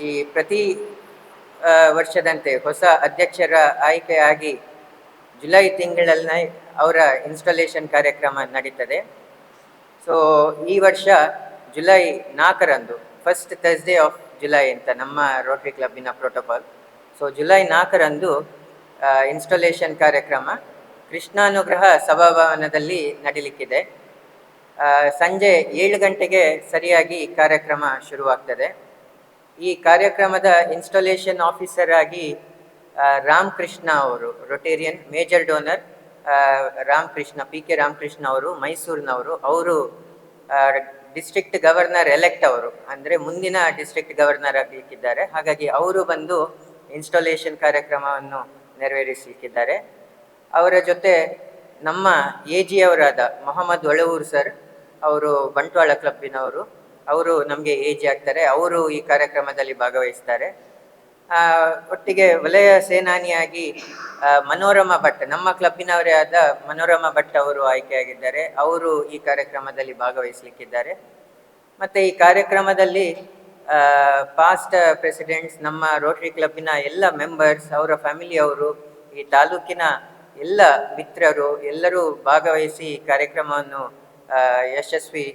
ಈ ಪ್ರತಿ ವರ್ಷದಂತೆ ಹೊಸ ಅಧ್ಯಕ್ಷರ ಆಯ್ಕೆಯಾಗಿ ಜುಲೈ ತಿಂಗಳಲ್ಲಿ ಅವರ ಇನ್ಸ್ಟಾಲೇಷನ್ ಕಾರ್ಯಕ್ರಮ ನಡೀತದೆ. ಸೊ ಈ ವರ್ಷ ಜುಲೈ ನಾಲ್ಕರಂದು ಫಸ್ಟ್ ಥರ್ಸ್ಡೇ ಆಫ್ ಜುಲೈ ಅಂತ ನಮ್ಮ ರೋಟರಿ ಕ್ಲಬ್ಬಿನ ಪ್ರೋಟೋಕಾಲ್ ಸೊ ಜುಲೈ ನಾಲ್ಕರಂದು ಇನ್ಸ್ಟಾಲೇಷನ್ ಕಾರ್ಯಕ್ರಮ ಕೃಷ್ಣಾನುಗ್ರಹ ಸಭಾಭವನದಲ್ಲಿ ನಡೀಲಿಕ್ಕಿದೆ. ಸಂಜೆ ಏಳು ಗಂಟೆಗೆ ಸರಿಯಾಗಿ ಕಾರ್ಯಕ್ರಮ ಶುರುವಾಗ್ತದೆ. ಈ ಕಾರ್ಯಕ್ರಮದ ಇನ್ಸ್ಟಾಲೇಷನ್ ಆಫೀಸರ್ ಆಗಿ ರಾಮಕೃಷ್ಣ ಅವರು Rotarian major donor Ramakrishna P K Ramakrishna ಅವರು, ಮೈಸೂರಿನವರು, ಅವರು ಡಿಸ್ಟ್ರಿಕ್ಟ್ ಗವರ್ನರ್ ಎಲೆಕ್ಟ್ ಅವರು, ಅಂದರೆ ಮುಂದಿನ ಡಿಸ್ಟ್ರಿಕ್ಟ್ ಗವರ್ನರ್ ಆಗಲಿಕ್ಕಿದ್ದಾರೆ. ಹಾಗಾಗಿ ಅವರು ಬಂದು ಇನ್ಸ್ಟಾಲೇಷನ್ ಕಾರ್ಯಕ್ರಮವನ್ನು ನೆರವೇರಿಸಲಿಕ್ಕಿದ್ದಾರೆ. ಅವರ ಜೊತೆ ನಮ್ಮ ಎ ಜಿ ಅವರಾದ ಮೊಹಮ್ಮದ್ ಒಳವೂರ್ ಸರ್ ಅವರು ಬಂಟ್ವಾಳ ಕ್ಲಬ್ಬಿನವರು ಅವರು ನಮಗೆ ಏಜ್ ಆಗ್ತಾರೆ, ಅವರು ಈ ಕಾರ್ಯಕ್ರಮದಲ್ಲಿ ಭಾಗವಹಿಸ್ತಾರೆ. ಒಟ್ಟಿಗೆ ವಲಯ ಸೇನಾನಿಯಾಗಿ ಮನೋರಮ ಭಟ್, ನಮ್ಮ ಕ್ಲಬ್ಬಿನವರೇ ಆದ ಮನೋರಮ ಭಟ್ ಅವರು ಆಯ್ಕೆಯಾಗಿದ್ದಾರೆ. ಅವರು ಈ ಕಾರ್ಯಕ್ರಮದಲ್ಲಿ ಭಾಗವಹಿಸಲಿಕ್ಕಿದ್ದಾರೆ. ಮತ್ತೆ ಈ ಕಾರ್ಯಕ್ರಮದಲ್ಲಿ ಪಾಸ್ಟ್ ಪ್ರೆಸಿಡೆಂಟ್ಸ್ ನಮ್ಮ ರೋಟರಿ ಕ್ಲಬ್ಬಿನ ಎಲ್ಲ ಮೆಂಬರ್ಸ್ ಅವರ ಫ್ಯಾಮಿಲಿಯವರು ಈ ತಾಲೂಕಿನ ಎಲ್ಲ ಮಿತ್ರರು ಎಲ್ಲರೂ ಭಾಗವಹಿಸಿ ಈ ಕಾರ್ಯಕ್ರಮವನ್ನು ಯಶಸ್ವಿ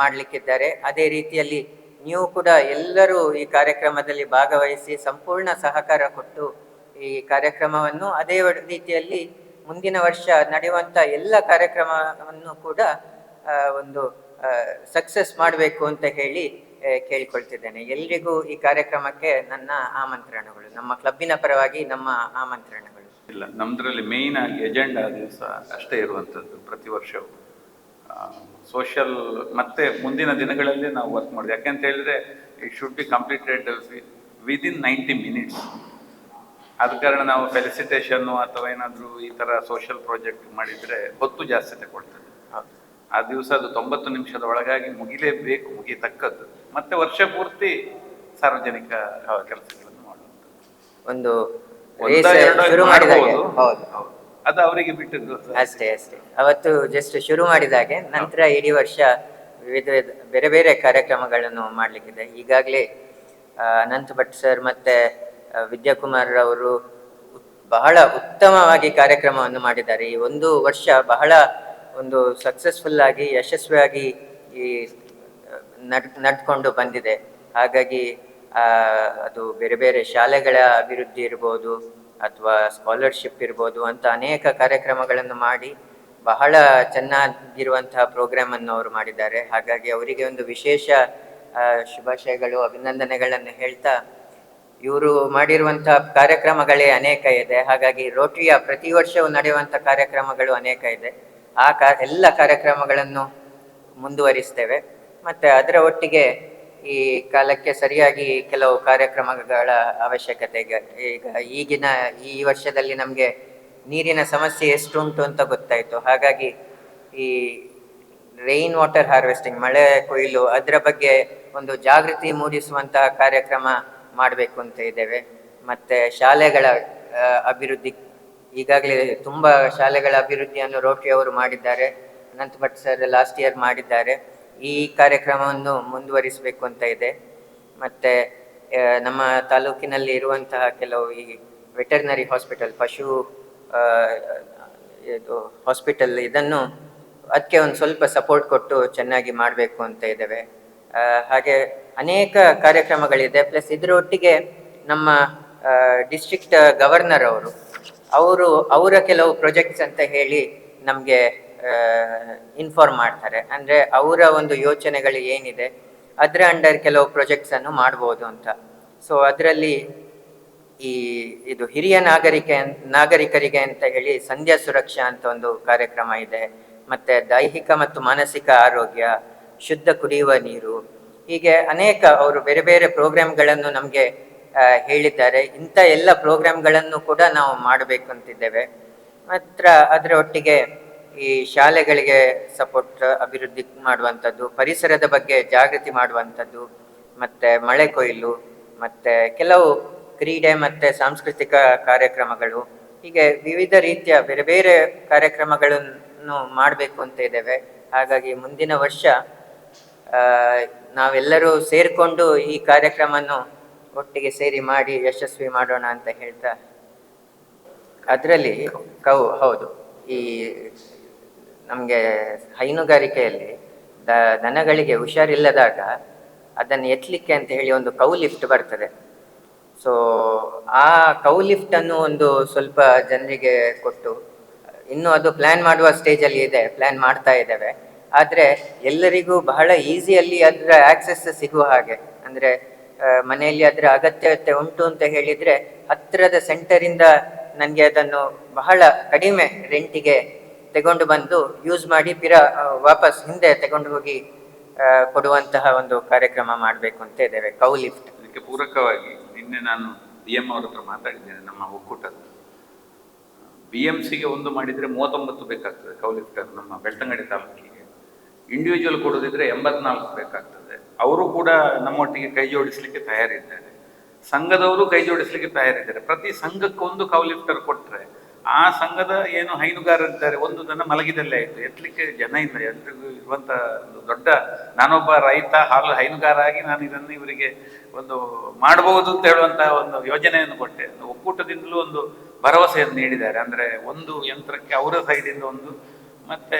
ಮಾಡಲಿಕ್ಕಿದ್ದಾರೆ. ಅದೇ ರೀತಿಯಲ್ಲಿ ನೀವು ಕೂಡ ಎಲ್ಲರೂ ಈ ಕಾರ್ಯಕ್ರಮದಲ್ಲಿ ಭಾಗವಹಿಸಿ ಸಂಪೂರ್ಣ ಸಹಕಾರ ಕೊಟ್ಟು ಈ ಕಾರ್ಯಕ್ರಮವನ್ನು ಅದೇ ರೀತಿಯಲ್ಲಿ ಮುಂದಿನ ವರ್ಷ ನಡೆಯುವಂಥ ಎಲ್ಲ ಕಾರ್ಯಕ್ರಮವನ್ನು ಕೂಡ ಒಂದು ಸಕ್ಸಸ್ ಮಾಡಬೇಕು ಅಂತ ಹೇಳಿ ಕೇಳಿಕೊಳ್ತಿದ್ದೇನೆ. ಎಲ್ರಿಗೂ ಈ ಕಾರ್ಯಕ್ರಮಕ್ಕೆ ನನ್ನ ಆಮಂತ್ರಣಗಳು, ನಮ್ಮ ಕ್ಲಬ್ಬಿನ ಪರವಾಗಿ ನಮ್ಮ ಆಮಂತ್ರಣಗಳು. ಇಲ್ಲ ನಮ್ಮದ್ರಲ್ಲಿ ಮೇಯ್ನ್ ಆಗಿ ಎಜೆಂಡಾ ದಿವಸ ಅಷ್ಟೇ ಇರುವಂಥದ್ದು ಪ್ರತಿ ವರ್ಷವೂ. ಸೋಷಿಯಲ್ ಮತ್ತೆ ಮುಂದಿನ ದಿನಗಳಲ್ಲಿ ನಾವು ವರ್ಕ್ ಮಾಡಿದ್ವಿ ಯಾಕೆಂತ ಹೇಳಿದ್ರೆ it should be completed within ninety minutes ಆದ ಕಾರಣ ನಾವು ಫೆಲಿಸಿಟೇಷನ್ನು ಅಥವಾ ಏನಾದರೂ ಈ ಥರ ಸೋಷಿಯಲ್ ಪ್ರಾಜೆಕ್ಟ್ ಮಾಡಿದರೆ ಹೊತ್ತು ಜಾಸ್ತಿ ತಗೊಳ್ತದೆ. ಆ ದಿವಸ ಅದು ತೊಂಬತ್ತು ನಿಮಿಷದ ಒಳಗಾಗಿ ಮುಗಿಲೇಬೇಕು ಮುಗಿತಕ್ಕದ್ದು ಮತ್ತೆ ವರ್ಷ ಪೂರ್ತಿ ಸಾರ್ವಜನಿಕ ಕೆಲಸಗಳನ್ನು ಮಾಡುವಂಥದ್ದು. ಒಂದು ಶುರು ಹೌದು. ಹೌದು. ಅದು ಅವರಿಗೆ ಬಿಟ್ಟಿದ್ದು. ಅಷ್ಟೇ ಅಷ್ಟೇ. ಅವತ್ತು ಜಸ್ಟ್ ಶುರು ಮಾಡಿದಾಗೆ, ನಂತರ ಇಡೀ ವರ್ಷ ವಿವಿಧ ಬೇರೆ ಬೇರೆ ಕಾರ್ಯಕ್ರಮಗಳನ್ನು ಮಾಡಲಿಕ್ಕಿದೆ. ಈಗಾಗಲೇ ಅನಂತ್ ಭಟ್ ಸರ್ ಮತ್ತೆ ವಿದ್ಯಾಕುಮಾರ್ ಅವರು ಬಹಳ ಉತ್ತಮವಾಗಿ ಕಾರ್ಯಕ್ರಮವನ್ನು ಮಾಡಿದ್ದಾರೆ. ಈ ಒಂದು ವರ್ಷ ಬಹಳ ಒಂದು ಸಕ್ಸಸ್ಫುಲ್ ಆಗಿ, ಯಶಸ್ವಿಯಾಗಿ ಈ, ನಡ್, ನಡ್ಕೊಂಡು ಬಂದಿದೆ. ಹಾಗಾಗಿ ಅದು ಬೇರೆ ಬೇರೆ ಶಾಲೆಗಳ ಅಭಿವೃದ್ಧಿ ಇರ್ಬೋದು ಅಥವಾ ಸ್ಕಾಲರ್ಶಿಪ್ ಇರ್ಬೋದು ಅಂತ ಅನೇಕ ಕಾರ್ಯಕ್ರಮಗಳನ್ನು ಮಾಡಿ ಬಹಳ ಚೆನ್ನಾಗಿರುವಂತಹ ಪ್ರೋಗ್ರಾಮ್ ಅನ್ನು ಅವರು ಮಾಡಿದ್ದಾರೆ. ಹಾಗಾಗಿ ಅವರಿಗೆ ಒಂದು ವಿಶೇಷ ಶುಭಾಶಯಗಳು, ಅಭಿನಂದನೆಗಳನ್ನು ಹೇಳ್ತಾ ಇವರು ಮಾಡಿರುವಂತಹ ಕಾರ್ಯಕ್ರಮಗಳೇ ಅನೇಕ ಇದೆ. ಹಾಗಾಗಿ ರೋಟರಿಯ ಪ್ರತಿ ವರ್ಷವೂ ನಡೆಯುವಂಥ ಕಾರ್ಯಕ್ರಮಗಳು ಅನೇಕ ಇದೆ. ಆ ಕಾ, ಎಲ್ಲ ಕಾರ್ಯಕ್ರಮಗಳನ್ನು ಮುಂದುವರಿಸ್ತೇವೆ. ಮತ್ತೆ ಅದರ ಒಟ್ಟಿಗೆ ಈ ಕಾಲಕ್ಕೆ ಸರಿಯಾಗಿ ಕೆಲವು ಕಾರ್ಯಕ್ರಮಗಳ ಅವಶ್ಯಕತೆ ಈಗ ಈಗ ಈಗಿನ ಈ ವರ್ಷದಲ್ಲಿ ನಮಗೆ ನೀರಿನ ಸಮಸ್ಯೆ ಎಷ್ಟು ಉಂಟು ಅಂತ ಗೊತ್ತಾಯಿತು. ಹಾಗಾಗಿ ಈ ರೈನ್ ವಾಟರ್ ಹಾರ್ವೆಸ್ಟಿಂಗ್ ಮಳೆ ಕೊಯ್ಲು ಅದರ ಬಗ್ಗೆ ಒಂದು ಜಾಗೃತಿ ಮೂಡಿಸುವಂತಹ ಕಾರ್ಯಕ್ರಮ ಮಾಡಬೇಕು ಅಂತ ಇದ್ದೇವೆ. ಮತ್ತೆ ಶಾಲೆಗಳ ಅಭಿವೃದ್ಧಿ, ಈಗಾಗಲೇ ತುಂಬ ಶಾಲೆಗಳ ಅಭಿವೃದ್ಧಿಯನ್ನು ರೋಟ್ರಿ ಅವರು ಮಾಡಿದ್ದಾರೆ. Anant Bhat sir last year ಮಾಡಿದ್ದಾರೆ. ಈ ಕಾರ್ಯಕ್ರಮವನ್ನು ಮುಂದುವರಿಸಬೇಕು ಅಂತ ಇದೆ. ಮತ್ತೆ ನಮ್ಮ ತಾಲೂಕಿನಲ್ಲಿ ಇರುವಂತಹ ಕೆಲವು ಈ ವೆಟರ್ನರಿ ಹಾಸ್ಪಿಟಲ್, ಪಶು ಇದು ಹಾಸ್ಪಿಟಲ್ ಇದನ್ನು ಅದಕ್ಕೆ ಒಂದು ಸ್ವಲ್ಪ ಸಪೋರ್ಟ್ ಕೊಟ್ಟು ಚೆನ್ನಾಗಿ ಮಾಡಬೇಕು ಅಂತ ಇದ್ದೇವೆ. ಹಾಗೆ ಅನೇಕ ಕಾರ್ಯಕ್ರಮಗಳಿದೆ. ಪ್ಲಸ್ ಇದರೊಟ್ಟಿಗೆ ನಮ್ಮ ಡಿಸ್ಟ್ರಿಕ್ಟ್ ಗವರ್ನರ್ ಅವರು ಅವರು, ಅವರ ಕೆಲವು ಪ್ರೊಜೆಕ್ಟ್ಸ್ ಅಂತ ಹೇಳಿ ನಮಗೆ ಇನ್ಫಾರ್ಮ್ ಮಾಡ್ತಾರೆ. ಅಂದರೆ ಅವರ ಒಂದು ಯೋಚನೆಗಳು ಏನಿದೆ, ಅದರ ಅಂಡರ್ ಕೆಲವು ಪ್ರಾಜೆಕ್ಟ್ಸ್ ಅನ್ನು ಮಾಡ್ಬೋದು ಅಂತ. ಸೊ ಅದರಲ್ಲಿ ಈ ಇದು ಹಿರಿಯ ನಾಗರಿಕ ನಾಗರಿಕರಿಗೆ ಅಂತ ಹೇಳಿ ಸಂಧ್ಯಾ ಸುರಕ್ಷಾ ಅಂತ ಒಂದು ಕಾರ್ಯಕ್ರಮ ಇದೆ. ಮತ್ತೆ ದೈಹಿಕ ಮತ್ತು ಮಾನಸಿಕ ಆರೋಗ್ಯ, ಶುದ್ಧ ಕುಡಿಯುವ ನೀರು, ಹೀಗೆ ಅನೇಕ ಅವರು ಬೇರೆ ಬೇರೆ ಪ್ರೋಗ್ರಾಮ್ಗಳನ್ನು ನಮಗೆ ಹೇಳಿದ್ದಾರೆ. ಇಂಥ ಎಲ್ಲ ಪ್ರೋಗ್ರಾಮ್ಗಳನ್ನು ಕೂಡ ನಾವು ಮಾಡಬೇಕು ಅಂತಿದ್ದೇವೆ ಮಾತ್ರ ಅದರ ಒಟ್ಟಿಗೆ ಈ ಶಾಲೆಗಳಿಗೆ ಸಪೋರ್ಟ್ ಅಭಿವೃದ್ಧಿ ಮಾಡುವಂಥದ್ದು, ಪರಿಸರದ ಬಗ್ಗೆ ಜಾಗೃತಿ ಮಾಡುವಂಥದ್ದು, ಮತ್ತೆ ಮಳೆ ಕೊಯ್ಲು, ಮತ್ತೆ ಕೆಲವು ಕ್ರೀಡೆ ಮತ್ತೆ ಸಾಂಸ್ಕೃತಿಕ ಕಾರ್ಯಕ್ರಮಗಳು, ಹೀಗೆ ವಿವಿಧ ರೀತಿಯ ಬೇರೆ ಬೇರೆ ಕಾರ್ಯಕ್ರಮಗಳನ್ನು ಮಾಡಬೇಕು ಅಂತ ಇದ್ದೇವೆ. ಹಾಗಾಗಿ ಮುಂದಿನ ವರ್ಷ ನಾವೆಲ್ಲರೂ ಸೇರಿಕೊಂಡು ಈ ಕಾರ್ಯಕ್ರಮವನ್ನು ಒಟ್ಟಿಗೆ ಸೇರಿ ಮಾಡಿ ಯಶಸ್ವಿ ಮಾಡೋಣ ಅಂತ ಹೇಳ್ತಾ, ಅದರಲ್ಲಿ ಕೌ, ಹೌದು, ಈ ನಮಗೆ ಹೈನುಗಾರಿಕೆಯಲ್ಲಿ ದ ದನಗಳಿಗೆ ಹುಷಾರಿಲ್ಲದಾಗ ಅದನ್ನು ಎತ್ತಲಿಕ್ಕೆ ಅಂತ ಹೇಳಿ ಒಂದು ಕೌ ಲಿಫ್ಟ್ ಬರ್ತದೆ. ಸೊ ಆ ಕೌ ಲಿಫ್ಟ್ ಅನ್ನು ಒಂದು ಸ್ವಲ್ಪ ಜನರಿಗೆ ಕೊಟ್ಟು, ಇನ್ನು ಅದು ಪ್ಲ್ಯಾನ್ ಮಾಡುವ ಸ್ಟೇಜಲ್ಲಿ ಇದೆ ಪ್ಲ್ಯಾನ್ ಮಾಡ್ತಾ ಇದ್ದೇವೆ. ಆದರೆ ಎಲ್ಲರಿಗೂ ಬಹಳ ಈಸಿಯಲ್ಲಿ ಅದರ ಆಕ್ಸೆಸ್ ಸಿಗುವ ಹಾಗೆ. ಅಂದರೆ ಮನೆಯಲ್ಲಿ ಅದರ ಅಗತ್ಯತೆ ಉಂಟು ಅಂತ ಹೇಳಿದರೆ ಹತ್ತಿರದ ಸೆಂಟರಿಂದ ನನಗೆ ಅದನ್ನು ಬಹಳ ಕಡಿಮೆ ರೆಂಟಿಗೆ ತಗೊಂಡು ಬಂದು ಯೂಸ್ ಮಾಡಿ ಪಿರ ವಾಪಸ್ ಹಿಂದೆ ತಗೊಂಡು ಹೋಗಿ ಕೊಡುವಂತಹ ಒಂದು ಕಾರ್ಯಕ್ರಮ ಮಾಡಬೇಕು ಅಂತ ಇದ್ದೇವೆ ಕೌ ಲಿಫ್ಟ್ ಅದಕ್ಕೆ ಪೂರಕವಾಗಿ ನಿನ್ನೆ ನಾನು ಬಿ ಎಂ ಅವ್ರ ಹತ್ರ ಮಾತಾಡಿದ್ದೇನೆ, ನಮ್ಮ ಒಕ್ಕೂಟದ ಬಿ ಎಂ ಸಿಗೆ ಒಂದು ಮಾಡಿದರೆ ಮೂವತ್ತೊಂಬತ್ತು ಬೇಕಾಗ್ತದೆ ಕೌ ಲಿಫ್ಟರ್ ನಮ್ಮ ಬೆಳ್ತಂಗಡಿ ತಾಲೂಕಿಗೆ. ಇಂಡಿವಿಜುವಲ್ ಕೊಡೋದಿದ್ರೆ ಎಂಬತ್ನಾಲ್ಕು ಬೇಕಾಗ್ತದೆ. ಅವರು ಕೂಡ ನಮ್ಮೊಟ್ಟಿಗೆ ಕೈ ಜೋಡಿಸ್ಲಿಕ್ಕೆ ತಯಾರಿದ್ದಾರೆ. ಸಂಘದವರು ಕೈ ಜೋಡಿಸ್ಲಿಕ್ಕೆ ತಯಾರಿದ್ದಾರೆ. ಪ್ರತಿ ಸಂಘಕ್ಕೊಂದು ಕೌ ಲಿಫ್ಟರ್ ಕೊಟ್ಟರೆ ಆ ಸಂಘದ ಏನು ಹೈನುಗಾರರಿದ್ದಾರೆ ಒಂದು ದನ ಮಲಗಿದಲ್ಲೇ ಆಯ್ತು. ಎತ್ತಲಿಕ್ಕೆ ಜನ ಇಲ್ಲ ಎಲ್ರಿಗೂ ಇರುವಂತ ಒಂದು ದೊಡ್ಡ ನಾನೊಬ್ಬ ರೈತ ಹಾಲು ಹೈನುಗಾರ ಆಗಿ ನಾನು ಇದನ್ನು ಇವರಿಗೆ ಒಂದು ಮಾಡಬಹುದು ಅಂತ ಹೇಳುವಂತಹ ಒಂದು ಯೋಜನೆಯನ್ನು ಕೊಟ್ಟೆ. ಒಕ್ಕೂಟದಿಂದಲೂ ಒಂದು ಭರವಸೆಯನ್ನು ನೀಡಿದ್ದಾರೆ. ಅಂದ್ರೆ ಒಂದು ಯಂತ್ರಕ್ಕೆ ಅವರ ಸೈಡಿಂದ ಒಂದು ಮತ್ತೆ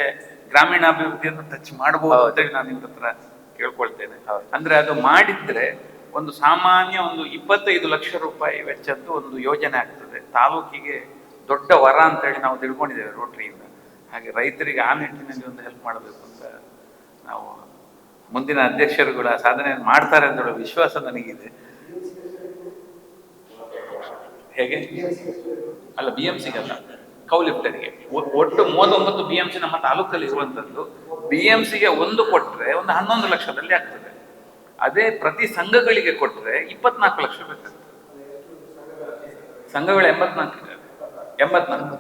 ಗ್ರಾಮೀಣಾಭಿವೃದ್ಧಿಯನ್ನು ಟಚ್ ಮಾಡಬಹುದು ಅಂತೇಳಿ ನಾನು ಇವ್ರ ಹತ್ರ ಕೇಳ್ಕೊಳ್ತೇನೆ. ಅಂದ್ರೆ ಅದು ಮಾಡಿದ್ರೆ ಒಂದು ಸಾಮಾನ್ಯ ಒಂದು ಇಪ್ಪತ್ತೈದು ಲಕ್ಷ ರೂಪಾಯಿ ವೆಚ್ಚದ್ದು ಒಂದು ಯೋಜನೆ ಆಗ್ತದೆ. ತಾಲೂಕಿಗೆ ದೊಡ್ಡ ವರ ಅಂತೇಳಿ ನಾವು ತಿಳ್ಕೊಂಡಿದ್ದೇವೆ ರೋಟ್ರಿಯಿಂದ. ಹಾಗೆ ರೈತರಿಗೆ ಆ ನಿಟ್ಟಿನಲ್ಲಿ ಒಂದು ಹೆಲ್ಪ್ ಮಾಡಬೇಕು ಅಂತ ನಾವು ಮುಂದಿನ ಅಧ್ಯಕ್ಷರುಗಳ ಸಾಧನೆಯನ್ನು ಮಾಡ್ತಾರೆ ಅಂತ ಹೇಳೋ ವಿಶ್ವಾಸ ನನಗಿದೆ. ಹೇಗೆ? ಅಲ್ಲ ಬಿ ಎಂ ಸಿಗಲ್ಲ ಕೌಲಿಫ್ಟರಿಗೆ ಒಟ್ಟು ಮೂವತ್ತೊಂಬತ್ತು ಬಿ ಎಂ ಸಿ ನಮ್ಮ ತಾಲೂಕಲ್ಲಿ ಇರುವಂಥದ್ದು. ಬಿ ಎಂ ಸಿಗೆ ಒಂದು ಕೊಟ್ಟರೆ ಒಂದು ಹನ್ನೊಂದು ಲಕ್ಷದಲ್ಲಿ ಆಗ್ತದೆ. ಅದೇ ಪ್ರತಿ ಸಂಘಗಳಿಗೆ ಕೊಟ್ಟರೆ ಇಪ್ಪತ್ನಾಲ್ಕು ಲಕ್ಷ ಬೇಕಾಗ್ತದೆ. ಸಂಘಗಳು ಎಂಬತ್ನಾಲ್ಕು ಎಂಬತ್ನಾಲ್ಕು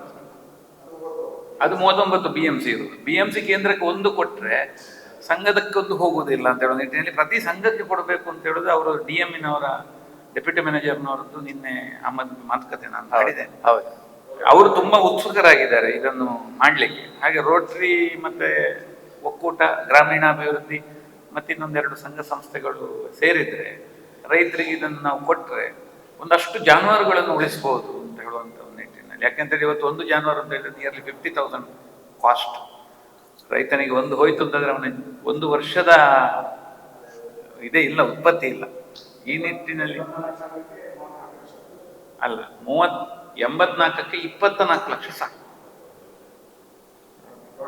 ಅದು ಮೂವತ್ತೊಂಬತ್ತು ಬಿ ಎಂ ಸಿ ಇರುವುದು ಬಿ ಎಂ ಸಿ ಕೇಂದ್ರಕ್ಕೆ ಒಂದು ಕೊಟ್ಟರೆ ಸಂಘದಕ್ಕೊಂದು ಹೋಗುವುದಿಲ್ಲ ಅಂತ ಹೇಳೋ ನಿಟ್ಟಿನಲ್ಲಿ ಪ್ರತಿ ಸಂಘಕ್ಕೆ ಕೊಡಬೇಕು ಅಂತ ಹೇಳೋದು ಅವರು ಡಿ ಎಮ್ಮಿನವರ ಡೆಪ್ಯೂಟಿ ಮ್ಯಾನೇಜರ್ನವರದ್ದು ನಿನ್ನೆ ಅಮ್ಮದ ಮದ್- ಮಾತುಕತೆ ನಾನು ಮಾಡಿದ್ದೇನೆ ಅವರು ತುಂಬಾ ಉತ್ಸುಕರಾಗಿದ್ದಾರೆ ಇದನ್ನು ಮಾಡ್ಲಿಕ್ಕೆ. ಹಾಗೆ ರೋಟರಿ ಮತ್ತೆ ಒಕ್ಕೂಟ ಗ್ರಾಮೀಣಾಭಿವೃದ್ಧಿ ಮತ್ತೆ ಇನ್ನೊಂದೆರಡು ಸಂಘ ಸಂಸ್ಥೆಗಳು ಸೇರಿದ್ರೆ ರೈತರಿಗೆ ಇದನ್ನು ನಾವು ಕೊಟ್ಟರೆ ಒಂದಷ್ಟು ಜಾನುವಾರುಗಳನ್ನು ಉಳಿಸಬಹುದು ಅಂತ ಹೇಳುವಂತ ಒಂದು ನಿಟ್ಟಿನಲ್ಲಿ ಯಾಕೆಂತೇಳಿ ಇವತ್ತು ಒಂದು ಜಾನುವಾರು ಅಂತ ಹೇಳಿದ್ರೆ ನಿಯರ್ಲಿ ಫಿಫ್ಟಿ ತೌಸಂಡ್ ಕಾಸ್ಟ್ ರೈತನಿಗೆ ಒಂದು ಹೋಯ್ತು ಅಂತಂದ್ರೆ ಅವನ ಒಂದು ವರ್ಷದ ಇದೇ ಇಲ್ಲ ಉತ್ಪತ್ತಿ ಇಲ್ಲ. ಈ ನಿಟ್ಟಿನಲ್ಲಿ ಅಲ್ಲ ಮೂವತ್ ಎಂಬತ್ನಾಲ್ಕಕ್ಕೆ ಇಪ್ಪತ್ತ ನಾಲ್ಕು ಲಕ್ಷ ಸಾಕು.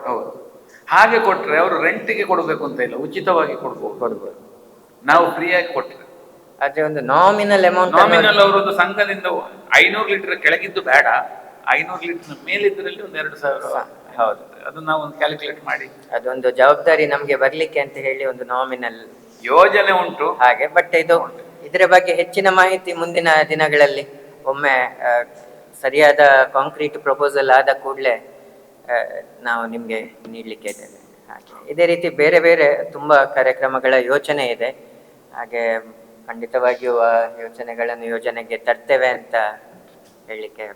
ಹೌದು. ಹಾಗೆ ಕೊಟ್ರೆ ಅವರು ರೆಂಟಿಗೆ ಕೊಡಬೇಕು ಅಂತ ಇಲ್ಲ ಉಚಿತವಾಗಿ ಕೊಡ್ಬೋದು. ಕೊಡ್ಬೋದು. ನಾವು ಫ್ರೀಯಾಗಿ ಕೊಟ್ರೆ. ಅದೇ ಒಂದು ನಾಮಿನಲ್ ಅಮೌಂಟ್ ನಾಮಿನಲ್ ಅವರೊಂದು ಸಂಘದಿಂದ ಐನೂರು ಲೀಟರ್ ಕೆಳಗಿದ್ದು ಬೇಡ. ಐನೂರು ಲೀಟರ್ ಮೇಲಿದ್ದರಲ್ಲಿ ಒಂದು ಎರಡು ಸಾವಿರ ಹೌದು. ಅದನ್ನ ನಾವು ಒಂದು ಕ್ಯಾಲ್ಕುಲೇಟ್ ಮಾಡಿ. ಅದೊಂದು ಜವಾಬ್ದಾರಿ ನಮಗೆ ಬರ್ಲಿಕ್ಕೆ ಅಂತ ಹೇಳಿ ಒಂದು ನಾಮಿನಲ್ ಯೋಜನೆ ಉಂಟು. ಹಾಗೆ ಬಟ್ ಇದು ಇದರ ಬಗ್ಗೆ ಹೆಚ್ಚಿನ ಮಾಹಿತಿ ಮುಂದಿನ ದಿನಗಳಲ್ಲಿ. ಒಮ್ಮೆ ಸರಿಯಾದ ಕಾಂಕ್ರೀಟ್ ಪ್ರಪೋಸಲ್ ಆದ ಕೂಡಲೇ ನಾವು ನಿಮಗೆ ನೀಡಲಿಕ್ಕೆ ಇದ್ದೇವೆ. ಹಾಗೆ ಇದೇ ರೀತಿ ಬೇರೆ ಬೇರೆ ತುಂಬ ಕಾರ್ಯಕ್ರಮಗಳ ಯೋಚನೆ ಇದೆ. ಹಾಗೆ ಖಂಡಿತವಾಗಿಯೂ ಆ ಯೋಚನೆಗಳನ್ನು ಯೋಜನೆಗೆ ತರ್ತೇವೆ ಅಂತ ಹೇಳಲಿಕ್ಕೆ